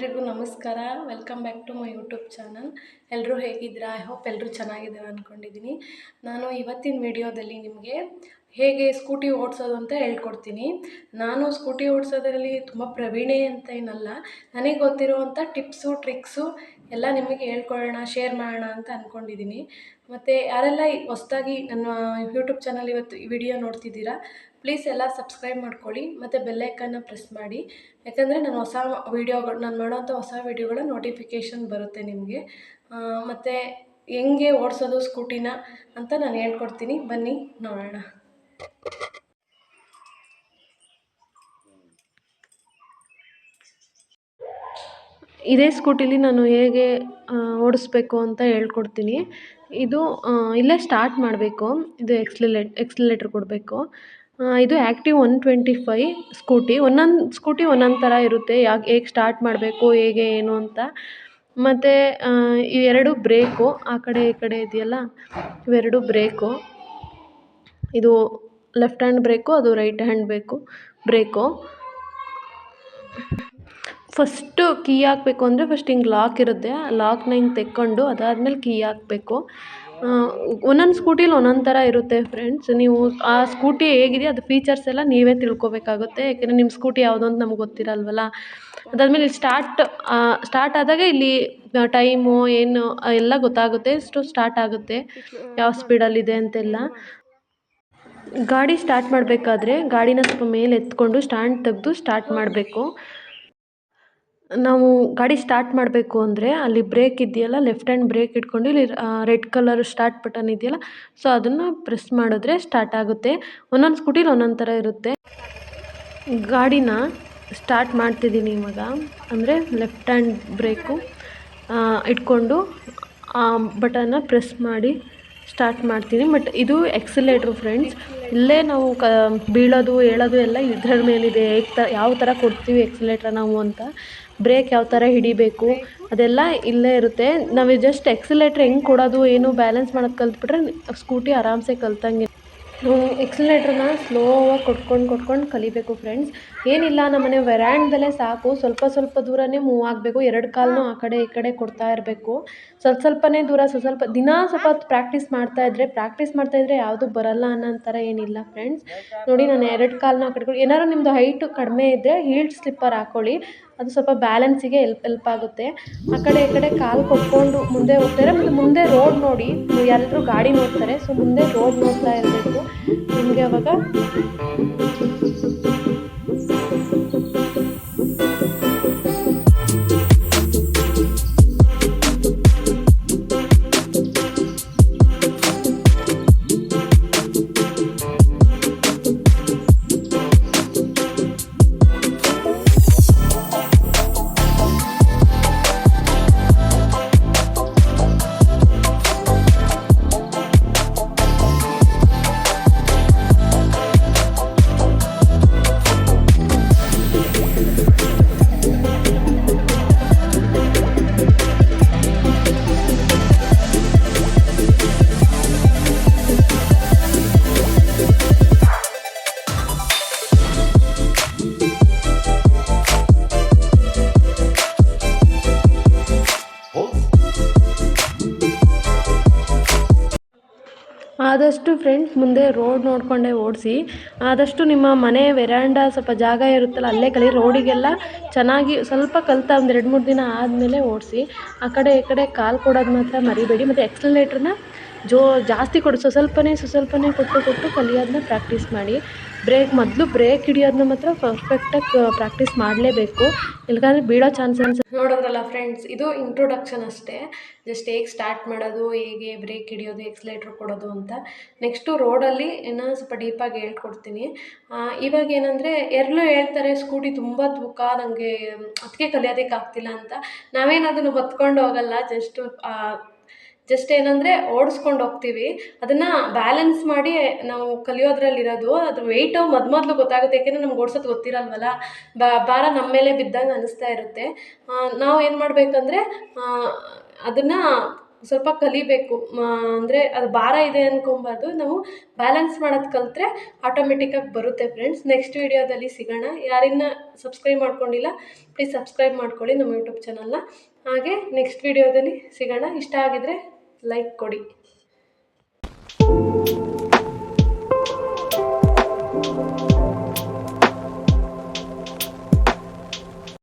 ಎಲ್ರಿಗೂ ನಮಸ್ಕಾರ. Welcome back to my YouTube channel ಎಲ್ಲರೂ ಹೇಗಿದ್ದೀರಾ? ಐ ಹೋಪ್ ಎಲ್ಲರೂ ಚೆನ್ನಾಗಿದ್ದೀರಾ ಅಂದ್ಕೊಂಡಿದ್ದೀನಿ ನಾನು ಇವತ್ತಿನ ವಿಡಿಯೋದಲ್ಲಿ ನಿಮಗೆ ಹೇಗೆ ಸ್ಕೂಟಿ ಓಡಿಸೋದು ಅಂತ ಹೇಳ್ಕೊಡ್ತೀನಿ. ನಾನು ಸ್ಕೂಟಿ ಓಡಿಸೋದ್ರಲ್ಲಿ ತುಂಬ ಪ್ರವೀಣೆ ಅಂತ ಏನಲ್ಲ. ನನಗೆ ಗೊತ್ತಿರುವಂಥ ಟಿಪ್ಸು, ಟ್ರಿಕ್ಸು ಎಲ್ಲ ನಿಮಗೆ ಹೇಳ್ಕೊಳ್ಳೋಣ ಶೇರ್ ಮಾಡೋಣ ಅಂತ ಅಂದ್ಕೊಂಡಿದ್ದೀನಿ ಮತ್ತು ಯಾರೆಲ್ಲ ಹೊಸ್ದಾಗಿ ನನ್ನ ಯೂಟ್ಯೂಬ್ ಚಾನಲ್ ಇವತ್ತು ವಿಡಿಯೋ ನೋಡ್ತಿದ್ದೀರಾ ಪ್ಲೀಸ್ ಎಲ್ಲ ಸಬ್ಸ್ಕ್ರೈಬ್ ಮಾಡ್ಕೊಳ್ಳಿ ಮತ್ತು ಬೆಲ್ಲೈಕನ್ನ ಪ್ರೆಸ್ ಮಾಡಿ. ಯಾಕಂದರೆ ನಾನು ಹೊಸ ವೀಡಿಯೋಗಳು, ನಾನು ಮಾಡೋಂಥ ಹೊಸ ವೀಡಿಯೋಗಳ ನೋಟಿಫಿಕೇಷನ್ ಬರುತ್ತೆ ನಿಮಗೆ. ಮತ್ತು ಹೆಂಗೆ ಓಡಿಸೋದು ಸ್ಕೂಟಿನ ಅಂತ ನಾನು ಹೇಳ್ಕೊಡ್ತೀನಿ. ಬನ್ನಿ, ನೋಡೋಣ. ಇದೇ ಸ್ಕೂಟಿಲಿ ನಾನು ಹೇಗೆ ಓಡಿಸ್ಬೇಕು ಅಂತ ಹೇಳ್ಕೊಡ್ತೀನಿ. ಇದು ಇಲ್ಲೇ ಸ್ಟಾರ್ಟ್ ಮಾಡಬೇಕು. ಇದು ಎಕ್ಸ್ಲಿಲೇಟ್ ಎಕ್ಸ್ಲಿಲೇಟ್ರ್ ಕೊಡಬೇಕು. ಇದು Activa one twenty five scooty ಒಂದೊಂದು ಸ್ಕೂಟಿ ಒಂದೊಂದು ಥರ ಇರುತ್ತೆ. ಯಾಕೆ, ಹೇಗೆ ಸ್ಟಾರ್ಟ್ ಮಾಡಬೇಕು, ಹೇಗೆ ಏನು ಅಂತ. ಮತ್ತು ಎರಡು ಬ್ರೇಕು ಆ ಕಡೆ, ಈ ಕಡೆ ಇದೆಯಲ್ಲ? ಇವೆರಡು ಬ್ರೇಕು ಇದು ಲೆಫ್ಟ್ ಹ್ಯಾಂಡ್ ಬ್ರೇಕು ಅದು ರೈಟ್ ಹ್ಯಾಂಡ್ ಬೇಕು ಬ್ರೇಕು ಫಸ್ಟು ಕೀ ಹಾಕಬೇಕು ಅಂದರೆ ಫಸ್ಟ್ ಹಿಂಗೆ ಲಾಕ್ ಇರುತ್ತೆ. ಆ ಲಾಕ್ನ ಹಿಂಗೆ ತೆಕ್ಕೊಂಡು ಅದಾದ್ಮೇಲೆ ಕೀ ಹಾಕಬೇಕು. ಒಂದೊಂದು ಸ್ಕೂಟಿಲಿ ಒಂದೊಂದು ಥರ ಇರುತ್ತೆ ಫ್ರೆಂಡ್ಸ್ ನೀವು ಆ ಸ್ಕೂಟಿ ಹೇಗಿದೆ, ಅದು ಫೀಚರ್ಸ್ ಎಲ್ಲ ನೀವೇ ತಿಳ್ಕೊಬೇಕಾಗುತ್ತೆ. ಯಾಕೆಂದರೆ ನಿಮ್ಮ ಸ್ಕೂಟಿ ಯಾವುದು ಅಂತ ನಮ್ಗೆ ಗೊತ್ತಿರಲ್ವಲ್ಲ. ಅದಾದಮೇಲೆ ಇಲ್ಲಿ ಸ್ಟಾರ್ಟ್ ಸ್ಟಾರ್ಟ್ ಆದಾಗ ಇಲ್ಲಿ ಟೈಮು ಏನು ಎಲ್ಲ ಗೊತ್ತಾಗುತ್ತೆ. ಎಷ್ಟು ಸ್ಟಾರ್ಟ್ ಆಗುತ್ತೆ. ಯಾವ ಸ್ಪೀಡಲ್ಲಿದೆ ಅಂತೆಲ್ಲ. ಗಾಡಿ ಸ್ಟಾರ್ಟ್ ಮಾಡಬೇಕಾದ್ರೆ ಗಾಡಿನ ಸ್ವಲ್ಪ ಮೇಲೆ ಎತ್ಕೊಂಡು ಸ್ಟ್ಯಾಂಡ್ ತೆಗೆದು ಸ್ಟಾರ್ಟ್ ಮಾಡಬೇಕು. ನಾವು ಗಾಡಿ ಸ್ಟಾರ್ಟ್ ಮಾಡಬೇಕು ಅಂದರೆ ಅಲ್ಲಿ ಬ್ರೇಕ್ ಇದೆಯಲ್ಲ ಲೆಫ್ಟ್ ಹ್ಯಾಂಡ್ ಬ್ರೇಕ್ ಇಟ್ಕೊಂಡು ಇಲ್ಲಿ ರೆಡ್ ಕಲರ್ ಸ್ಟಾರ್ಟ್ ಬಟನ್ ಇದೆಯಲ್ಲ ಸೊ ಅದನ್ನು ಪ್ರೆಸ್ ಮಾಡಿದ್ರೆ ಸ್ಟಾರ್ಟ್ ಆಗುತ್ತೆ. ಒಂದೊಂದು ಸ್ಕೂಟಿಲಿ ಒಂದೊಂದು ಥರ ಇರುತ್ತೆ. ಗಾಡಿನ ಸ್ಟಾರ್ಟ್ ಮಾಡ್ತಿದ್ದೀನಿ ಇವಾಗ. ಅಂದರೆ ಲೆಫ್ಟ್ ಹ್ಯಾಂಡ್ ಬ್ರೇಕು ಇಟ್ಕೊಂಡು ಆ ಬಟನ್ನ ಪ್ರೆಸ್ ಮಾಡಿ ಸ್ಟಾರ್ಟ್ ಮಾಡ್ತೀನಿ ಬಟ್ ಇದು ಎಕ್ಸಲೇಟ್ರು ಫ್ರೆಂಡ್ಸ್ ಇಲ್ಲೇ ನಾವು ಕ, ಬೀಳೋದು, ಹೇಳೋದು ಎಲ್ಲ ಇದ್ರ ಮೇಲಿದೆ. ಹೇಗೆ ತ, ಯಾವ ಥರ ಕೊಡ್ತೀವಿ ಎಕ್ಸಲೇಟ್ರ ನಾವು ಅಂತ. ಬ್ರೇಕ್ ಯಾವ ಥರ ಹಿಡಿಬೇಕು, ಅದೆಲ್ಲ ಇಲ್ಲೇ ಇರುತ್ತೆ. ನಾವು ಜಸ್ಟ್ ಎಕ್ಸಲೇಟ್ರ್ ಹೆಂಗೆ ಕೊಡೋದು, ಏನು ಬ್ಯಾಲೆನ್ಸ್ ಮಾಡೋದು ಕಲ್ತ್ಬಿಟ್ರೆ ಸ್ಕೂಟಿ ಆರಾಮ್ಸೆ ಕಲ್ತಂಗೆ ಎಕ್ಸಲೇಟ್ರನ್ನ ಸ್ಲೋವಾಗಿ ಕೊಟ್ಕೊಂಡು ಕೊಟ್ಕೊಂಡು ಕಲಿಬೇಕು ಫ್ರೆಂಡ್ಸ್ ಏನಿಲ್ಲ ನಮ್ಮನೆ ವೆರ್ಯಾಂಡ್ದಲ್ಲೇ ಸಾಕು. ಸ್ವಲ್ಪ ಸ್ವಲ್ಪ ದೂರನೇ ಮೂವ್ ಆಗಬೇಕು. ಎರಡು ಕಾಲನ್ನೂ ಆ ಕಡೆ ಈ ಕಡೆ ಕೊಡ್ತಾ ಇರಬೇಕು. ಸ್ವಲ್ಪ ಸ್ವಲ್ಪನೇ ದೂರ, ಸ್ವಲ್ಪ ಸ್ವಲ್ಪ ದಿನ ಸ್ವಲ್ಪ ಪ್ರಾಕ್ಟೀಸ್ ಮಾಡ್ತಾ ಇದ್ದರೆ ಪ್ರಾಕ್ಟೀಸ್ ಮಾಡ್ತಾ ಇದ್ದರೆ ಯಾವುದು ಬರಲ್ಲ ಅನ್ನೋ ಥರ ಏನಿಲ್ಲ ಫ್ರೆಂಡ್ಸ್ ನೋಡಿ, ನಾನು ಎರಡು ಕಾಲನ್ನ ಆ ಕಡೆ ಏನಾದ್ರು ನಿಮ್ಮದು ಹೈಟು ಕಡಿಮೆ ಇದ್ದರೆ ಹೀಲ್ಡ್ ಸ್ಲಿಪ್ಪರ್ ಹಾಕ್ಕೊಳ್ಳಿ ಅದು ಸ್ವಲ್ಪ ಬ್ಯಾಲೆನ್ಸಿಗೆ ಹೆಲ್ಪ್ ಹೆಲ್ಪ್ ಆಗುತ್ತೆ. ಆ ಕಡೆ ಈ ಕಡೆ ಕಾಲು ಕೊಟ್ಕೊಂಡು ಮುಂದೆ ಹೋಗ್ತಾರೆ. ಮತ್ತು ಮುಂದೆ ರೋಡ್ ನೋಡಿ ಎಲ್ಲರೂ ಗಾಡಿ ನೋಡ್ತಾರೆ. ಸೊ ಮುಂದೆ ರೋಡ್ ನೋಡ್ತಾ ಇರಬೇಕು. ನಿಮಗೆ ಅವಾಗ ಆದಷ್ಟು ಫ್ರೆಂಡ್ಸ್ ಮುಂದೆ ರೋಡ್ ನೋಡಿಕೊಂಡೇ ಓಡಿಸಿ, ಆದಷ್ಟು ನಿಮ್ಮ ಮನೆ ವೆರಾಂಡ ಸ್ವಲ್ಪ ಜಾಗ ಇರುತ್ತಲ್ಲ, ಅಲ್ಲೇ ಕಲಿ ರೋಡಿಗೆಲ್ಲ ಚೆನ್ನಾಗಿ ಸ್ವಲ್ಪ ಕಲಿತ ಒಂದು ಎರಡು ಮೂರು ದಿನ ಆದಮೇಲೆ ಓಡಿಸಿ, ಆ ಕಡೆ ಈ ಕಡೆ ಕಾಲು ಕೊಡೋದು ಮಾತ್ರ ಮರಿಬೇಡಿ. ಮತ್ತು ಎಕ್ಸಲೇಟ್ರನ್ನ ಜೋ ಜಾಸ್ತಿ ಕೊಡು ಸ್ವಸ್ವಲ್ಪನೇ ಸ್ವಸ್ವಲ್ಪನೇ ಕೊಟ್ಟು ಕೊಟ್ಟು ಕಲಿಯೋದನ್ನ ಪ್ರಾಕ್ಟೀಸ್ ಮಾಡಿ. ಬ್ರೇಕ್, ಮೊದಲು ಬ್ರೇಕ್ ಹಿಡಿಯೋದನ್ನ ಮಾತ್ರ ಪರ್ಫೆಕ್ಟಾಗಿ ಪ್ರಾಕ್ಟೀಸ್ ಮಾಡಲೇಬೇಕು. ಇಲ್ಲಾಂದ್ರೆ ಬೀಳೋ ಚಾನ್ಸಸ್ ನೋಡೋದ್ರಲ್ಲ ಫ್ರೆಂಡ್ಸ್ ಇದು ಇಂಟ್ರೊಡಕ್ಷನ್ ಅಷ್ಟೇ. ಜಸ್ಟ್ ಹೇಗೆ ಸ್ಟಾರ್ಟ್ ಮಾಡೋದು, ಹೇಗೆ ಬ್ರೇಕ್ ಹಿಡಿಯೋದು ಎಕ್ಸ್ಲೇಟ್ರ್ ಕೊಡೋದು ಅಂತ. ನೆಕ್ಸ್ಟು ರೋಡಲ್ಲಿ ಇನ್ನೂ ಸ್ವಲ್ಪ ಡೀಪಾಗಿ ಹೇಳ್ಕೊಡ್ತೀನಿ. ಇವಾಗ ಏನಂದರೆ ಎಲ್ಲರೂ ಹೇಳ್ತಾರೆ, ಸ್ಕೂಟಿ ತುಂಬ ತೂಕ ನನಗೆ ಅದಕ್ಕೆ ಕಲಿಯೋದಕ್ಕೆ ಆಗ್ತಿಲ್ಲ ಅಂತ. ನಾವೇನದನ್ನು ಹೊತ್ಕೊಂಡು ಹೋಗಲ್ಲ ಜಸ್ಟು ಜಸ್ಟ್ ಏನಂದರೆ ಓಡಿಸ್ಕೊಂಡು ಹೋಗ್ತೀವಿ. ಅದನ್ನು ಬ್ಯಾಲೆನ್ಸ್ ಮಾಡಿ ನಾವು ಕಲಿಯೋದ್ರಲ್ಲಿರೋದು ಅದು ವೆಯ್ಟು ಮೊದ್ ಮೊದಲು ಗೊತ್ತಾಗುತ್ತೆ. ಯಾಕೆಂದರೆ ನಮ್ಗೆ ಓಡ್ಸೋದು ಗೊತ್ತಿರಲ್ವಲ್ಲ? ಭಾರ ನಮ್ಮ ಮೇಲೆ ಬಿದ್ದಂಗೆ ಅನಿಸ್ತಾ ಇರುತ್ತೆ. ನಾವು ಏನು ಮಾಡಬೇಕಂದ್ರೆ ಅದನ್ನು ಸ್ವಲ್ಪ ಕಲಿಬೇಕು. ಅಂದರೆ ಅದು ಭಾರ ಇದೆ ಅಂದ್ಕೊಬಾರ್ದು ನಾವು ಬ್ಯಾಲೆನ್ಸ್ ಮಾಡೋದು ಕಲಿತ್ರೆ ಆಟೋಮೆಟಿಕ್ಕಾಗಿ ಬರುತ್ತೆ ಫ್ರೆಂಡ್ಸ್ ನೆಕ್ಸ್ಟ್ ವಿಡಿಯೋದಲ್ಲಿ ಸಿಗೋಣ. ಯಾರಿನ್ನ ಸಬ್ಸ್ಕ್ರೈಬ್ ಮಾಡ್ಕೊಂಡಿಲ್ಲ ಪ್ಲೀಸ್ ಸಬ್ಸ್ಕ್ರೈಬ್ ಮಾಡ್ಕೊಳ್ಳಿ ನಮ್ಮ ಯೂಟ್ಯೂಬ್ ಚಾನಲ್ನ ಹಾಗೆ ನೆಕ್ಸ್ಟ್ ವಿಡಿಯೋದಲ್ಲಿ ಸಿಗೋಣ. ಇಷ್ಟ ಆಗಿದ್ರೆ ಲೈಕ್ ಕೊಡಿ